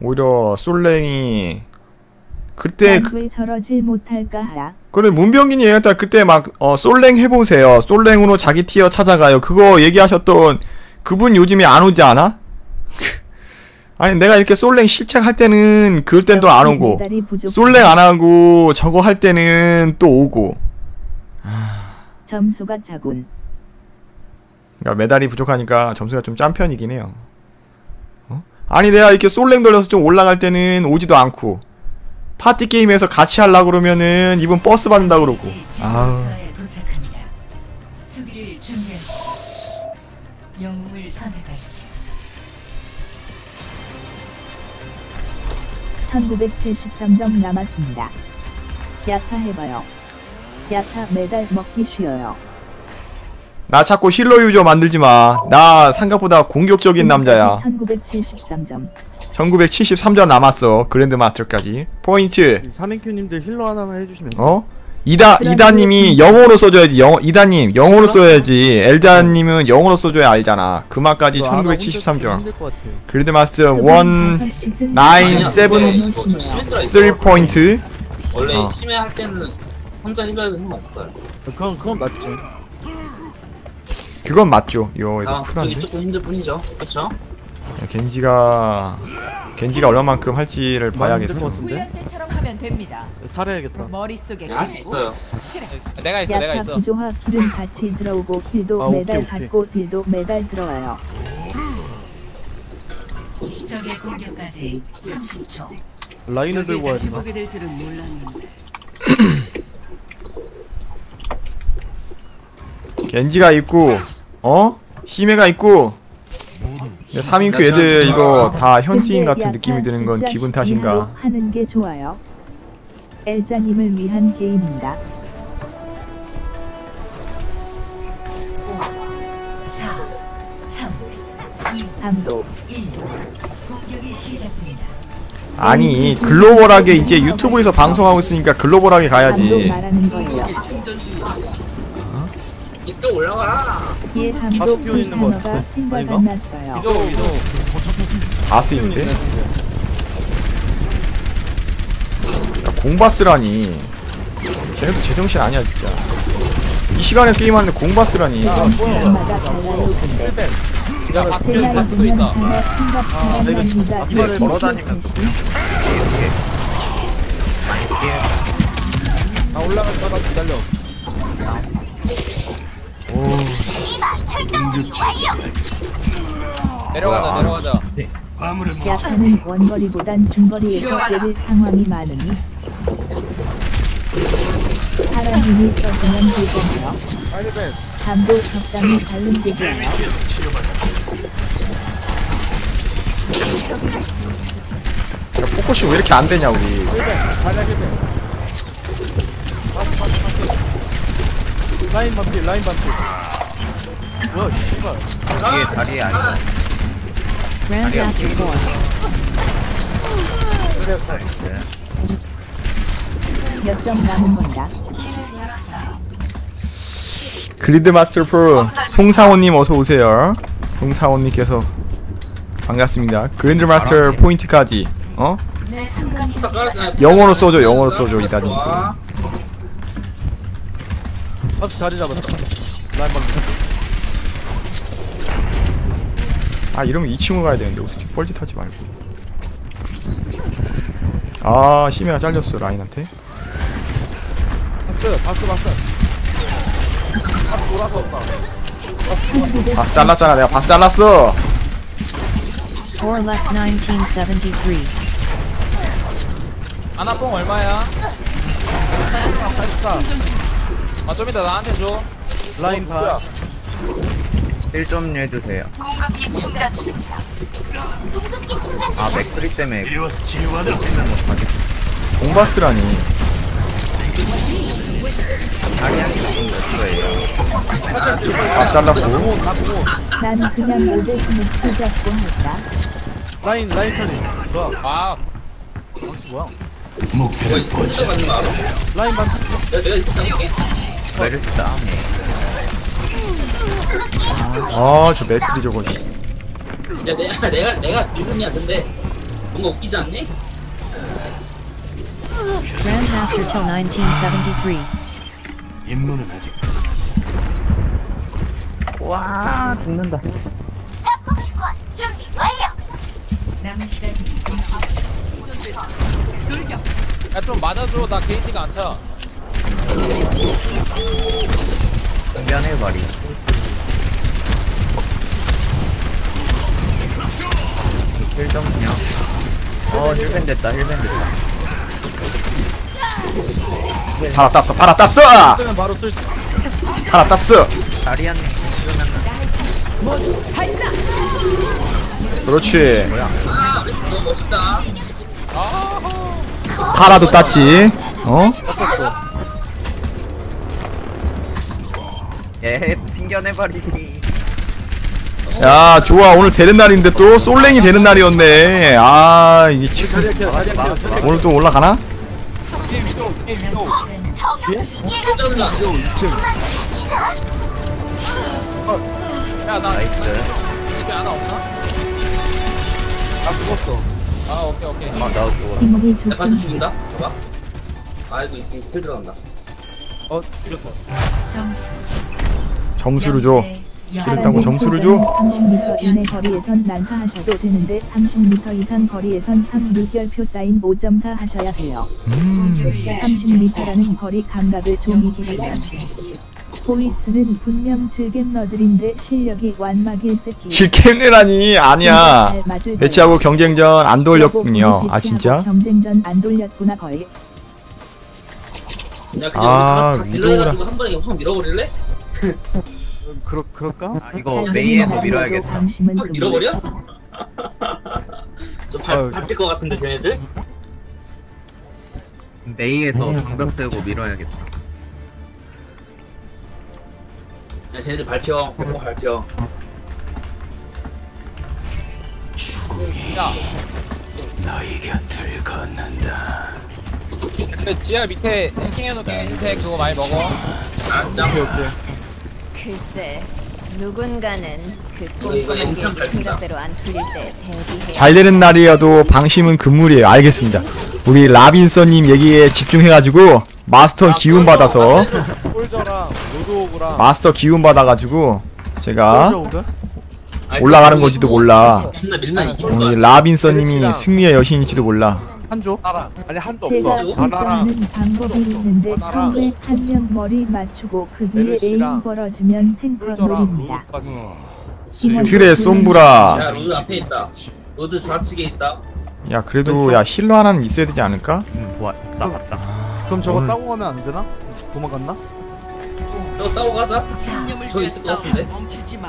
오히려 솔랭이 그때 그, 난왜 저러질 못할까 하라. 그래 문병gin이 얘기했다 그때 막 어, 솔랭 해보세요 솔랭으로 자기 티어 찾아가요 그거 얘기하셨던 그분 요즘에 안 오지 않아? 아니 내가 이렇게 솔랭 실책할 때는 그럴 땐 또 안 오고. 솔랭 안 하고 저거 할 때는 또 오고 점수가 자군. 그러니까 메달이 부족하니까 점수가 좀 짠 편이긴 해요. 어? 아니 내가 이렇게 솔랭 돌려서 좀 올라갈 때는 오지도 않고 파티 게임에서 같이 하려 그러면은 이분 버스 받는다 그러고. 아우. 지구에 도착합니다. 수비를 준비하십시오. 영웅을 선택하십시오. 1973점 남았습니다. 야타 해봐요. 야타 메달 먹기 쉬워요. 나 자꾸 힐러 유저 만들지 마. 나 생각보다 공격적인 남자야. 1973점. 1973점 남았어. 그랜드 마스터까지. 포인트. 이 삼행큐님들 힐러 하나만 해주시면 어? 이다 이다님이 영어로 써줘야지. 영 이다님 영어로 써야지. 엘다님은 영어로 써줘야 알잖아. 그 말까지 1973점. 힘들 것 같아요. 그랜드 마스터 그분 1 다섯 시즌 나인, 동안 세븐, 너무 이거 좀 심해요. 심했더라 이거. 3 포인트. 원래 어. 심해 할 때는 혼자 힐러해도 힘 없어요. 그건 그건 맞죠. 그건 맞죠. 요 이거 아, 쿨한데. 이쪽도 힘들 뿐이죠. 그쵸? 겐지가 겐지가 얼마만큼 할지를 봐야겠어. 같은데? 훈련 때처럼 하면 됩니다. 살해야겠다. 머릿속에 할 수 있어요. 내가 있어 내가 있어 구조화 킬은 같이 들어오고 킬도 아, 오케이, 메달 오케이. 받고 딜도 메달 들어와요. 적의 공격까지 30초. 라인을 들고 와야 되나? 보게 될 줄은 몰랐는데. 겐지가 있고 어? 히메가 있고 3인큐 애들 이거 다 현지인 같은 느낌이 드는 건 기분 12 탓인가? 하는 게 좋아요. 엘자님을 위한 게임입니다. 4, 3, 2, 암도 1. 공격이 시작됩니다. 아니 글로벌하게 이제 유튜브에서 방송하고 있으니까 글로벌하게 가야지. 말하는 거예요. 입도 올라가라. 예, 다섯 표 있는 것? 생각 아닌가? 안 났어요. 위도. 바스인데? 야, 공바스라니. 쟤네도 제정신 아니야 진짜. 이 시간에 게임하는데 공바스라니. 야 바스 제 나이 바스도 보면 있다 생각 사람입니다. 앞발을 걸어다니면서. 아 올라갔다가 기다려. 내려가자 내려가자 야타는 원거리보단 중거리에서 때릴 상황이 많으니 사람 힘이 써주면. 빨리벤. 감도 적당히 발림되지 않아요. 야, 포커싱 왜 이렇게 안 되냐 우리. 힐벤. 가자 힐벤. 라인 반피 라인 반피. 뭐야 씨발. 몇점 남은 건가? 그리드 마스터 프로 송사원님 어서 오세요. 송사원님께서 반갑습니다. 그랜드 마스터 포인트까지 어딱 깔았어요. 영어로 써줘 영어로 써줘 이다님. 좋아. 박스 자리 잡았다. 라인 반피. 아 이러면 2층으로 가야 되는데 어떻게 뻘짓 하지 말고. 아 심해가 잘렸어 라인한테. 봤어요. 봤어 봤어. 박스 돌아서 온다. 바스 잘랐잖아 내가 바스 잘랐어. 4 left 1973. 아나뽕 얼마야? passta. 아 좀 이따 나한테 줘 라인 다. 1점 해주세요. 아 맥크리 때문에 공바스라니. 바스 잘랐고. 그냥 모델? 라인 라인 처리. 뭐야? 아 박스 뭐야? 받는 거 알아? 라인 반피. 내가 내가 진짜 할게. 메르시 다음에 아저 맥크리 저거. 씨. 야 내가 내가 내가 들금이야 근데 뭔가 웃기지 않니? Grandmaster till 1973. 와 죽는다. 남은 시간 60초. 야좀 맞아줘 나 게이지가 안 차. 미안해 말이. 힐점이야. 어 힐밴 됐다 힐밴 됐다. 팔아 땄어 팔아 땄어 쓰면 바로 쓸 수. 팔아 땄어 다리안님 그렇지 멋있다 팔아도 땄지 어? 예 튕겨내버리기. 야 좋아 오늘 되는 날인데 또 솔랭이 되는 날이었네 아 이게. 자리야 오늘 또 올라가나? 나 죽었어. 아 오케이 오케이. 아 나도 야 반지 좋습니다. 죽인다? 봐봐 아이고 이텔 들어간다 어. 점수. 점수를 줘 킬을 따고 점수를 줘 30m 이내 거리에선 난사하셔도 되는데 30m 이상 거리에선 3물결표 사인 5.4 하셔야 해요. 음. 30m라는 거리 감각을 좀 익히세요. 보이스는 분명 즐겜러들인데 실력이 완막일 새끼. 실캠이라니 아니야 배치하고. 경쟁전 안 돌렸군요 아 진짜? 경쟁전 안 돌렸구나 거의. 야 그냥 아, 우리 다 딜러 해가지고 한 번에 확 밀어버릴래? 그러 그럴까? 이거 메이에서 자신이 밀어야겠다. 확. 밀어버려? 저발 밟힐 것 같은데 쟤네들? 메이에서 방벽 세고 밀어야겠다. 야 쟤네들 발표 꼭 발표 야. 근 데 지하 밑에 해킹해놓긴 힐팩 그거 많이 먹어. 아 짱. 오케이 오케이. 글쎄 누군가는 그 이거 엄청. 생각대로 안 풀릴 때 대비해 잘 되는 날이어도 방심은 금물이에요. 알겠습니다. 우리 라빈서님 얘기에 집중해가지고 마스터 기운 받아서 폴저랑 로드오브랑. 마스터 기운 받아가지고 제가 올라가는 건지도 이거 몰라. 존나 밀면 이기는 오늘 거야 라빈서님이 승리의 여신일지도 몰라 한조? 하나. 아니 한도 제가 없어. 하나랑 결정하는 방법이 있는데 처음에 한명 머리 맞추고 그 뒤에 에임 벌어지면 탱커 폴저랑 놀입니다. 로드까지. 팀원 틀에 두 솜브라 야 로드 앞에 있다 로드 좌측에 있다 야 그래도 야 힐러 하나는 있어야 되지 않을까? 음 좋아. 나 갔다. 그럼 저거 오늘- 따고 가면 안 되나? 도망갔나? 너 따고 가자 저 있을 것 같은데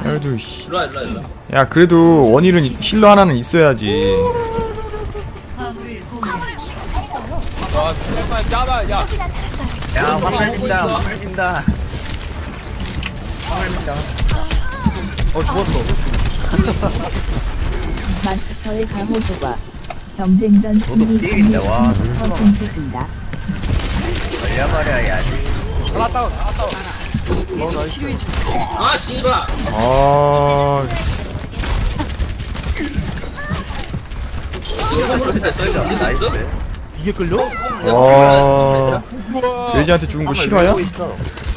그래도 씨. 일로와 일로와 일로와 야 그래도 원일은 힐러 하나는 있어야지 와 힐팩 짜봐 야. 야 오른쪽 화물 보고 민다. 있어. 화물 민다. 화물 민다. 어 죽었어. 마스터의 가호조가 경쟁전 승리 뛰어있다, 와. 30% 준다. 걸려버려야지. 하나 다운. 하나 다운. 어 나이스. 아 씨발 아 쏠자 쏠자. 나이스. 이게 끌려? 와. 돼지한테 죽은 거 실화야? 밀고 있어.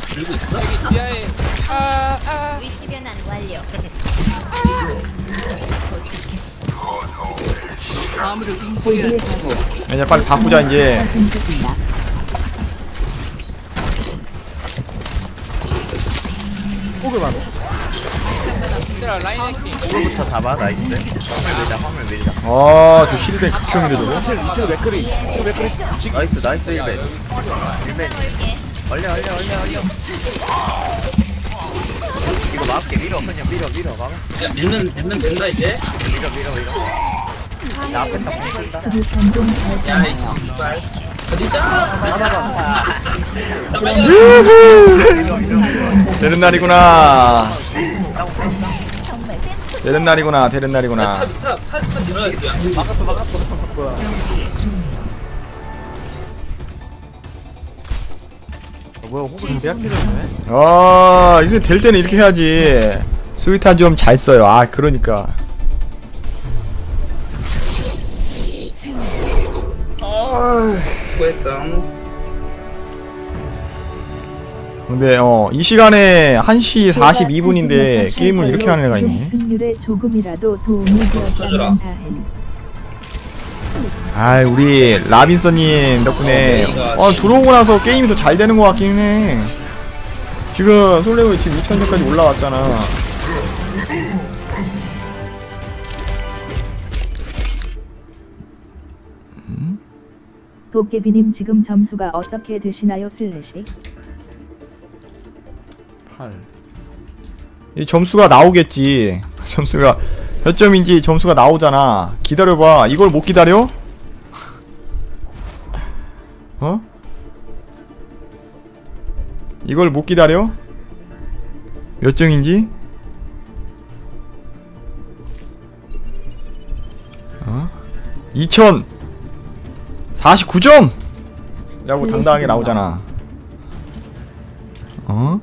들고 있어? 지하에 아 아 위치 변환 완료 골드의 가호 야 빨리 바꾸자 이제 30% 준다. 포 진짜 라인 해킹. 오늘부터 잡아 나이스. 화물 밀자 화물 밀자. 아 저 힐백 극혐이래 저거 2층 2층 맥크리. 2층 맥크리. 지금 나이스 나이스 1배. 1배. 얼려 얼려 얼려 얼려. 이거 막게 밀어 그냥 밀어 밀어 막야 밀면 밀면 된다 이제 밀어 밀어 밀어. 야 앞에 딱. 수비 전동 잘 야이 잡아요. 씨발 어디자? 되는 날이구나 되는 날이구나 되는 날이구나 차차차차 밀어야지 야. 막았어 막았어. 뭐야? 어, 뭐야 호그 대학교졌네. 아 이게 될 때는 이렇게 해야지 스위타 좀잘 써요 아 그러니까 수고했어. 근데 어 이 시간에 1시 42분인데 게임을 이렇게 하는 애가 있네. 아이 우리 라빈서님 덕분에 어 들어오고 나서 게임이 더 잘 되는 것 같긴 해 지금 솔레오이 지금 2000점까지 올라왔잖아 도깨비님 지금 점수가 어떻게 되시나요 슬래시? 8. 이 점수가 나오겠지. 점수가 몇 점인지 점수가 나오잖아. 기다려봐. 이걸 못 기다려? 어? 이걸 못 기다려? 몇 점인지? 어? 2049점! 라고 당당하게 나오잖아. 어?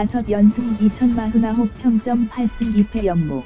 다섯 연승 2049 평점 8승 2패 연무